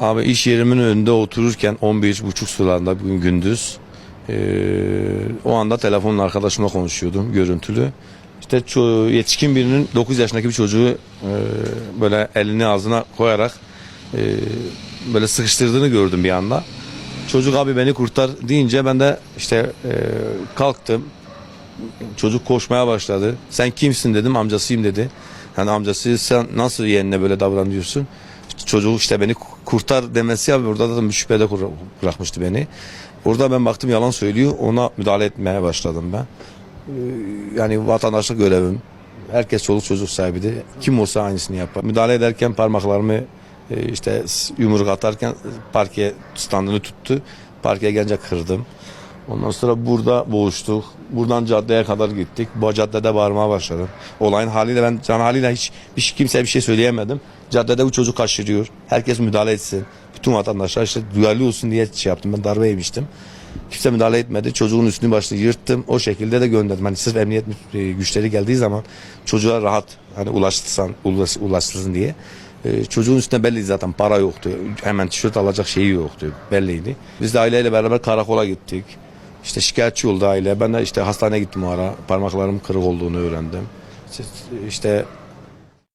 Abi iş yerimin önünde otururken 11.30 sularında bugün gündüz eee, o anda telefonla arkadaşımla konuşuyordum görüntülü. İşte yetişkin birinin 9 yaşındaki bir çocuğu eee, böyle elini ağzına koyarak eee, böyle sıkıştırdığını gördüm bir anda. Çocuk abi beni kurtar deyince ben de işte eee, kalktım. Çocuk koşmaya başladı. Sen kimsin dedim amcasıyım dedi. Yani amcası sen nasıl yeğenine böyle davranıyorsun? Çocuk işte beni kurtar demesi ya burada da şüphede bırakmıştı beni. Orada ben baktım yalan söylüyor. Ona müdahale etmeye başladım ben. Ee, Yani vatandaşlık görevim. Herkes çoluk çocuk sahibidir. Kim olsa aynısını yapar. Müdahale ederken parmaklarımı e, işte yumruk atarken parke standını tuttu. Parkeye gelince kırdım. Ondan sonra burada boğuştuk. Buradan caddeye kadar gittik. Bu caddede bağırmaya başladım. Olayın haliyle ben can haliyle hiç bir kimseye bir şey söyleyemedim. Caddede bu çocuk kaçırıyor. Herkes müdahale etsin. Bütün vatandaşlar işte duyarlı olsun diye şey yaptım. Ben darbe yemiştim. Kimse müdahale etmedi. Çocuğun üstünü başını yırttım. O şekilde de gönderdim. Hani sırf emniyet e, güçleri geldiği zaman çocuğa rahat hani ulaştırsan ulaş, ulaştırsın diye. E, çocuğun üstünde belli zaten para yoktu. Hemen tişört alacak şeyi yoktu. Belliydi. Biz de aileyle beraber karakola gittik. İşte şikayetçi oldu aile. Ben de işte hastaneye gittim o ara. Parmaklarım kırık olduğunu öğrendim. İşte, işte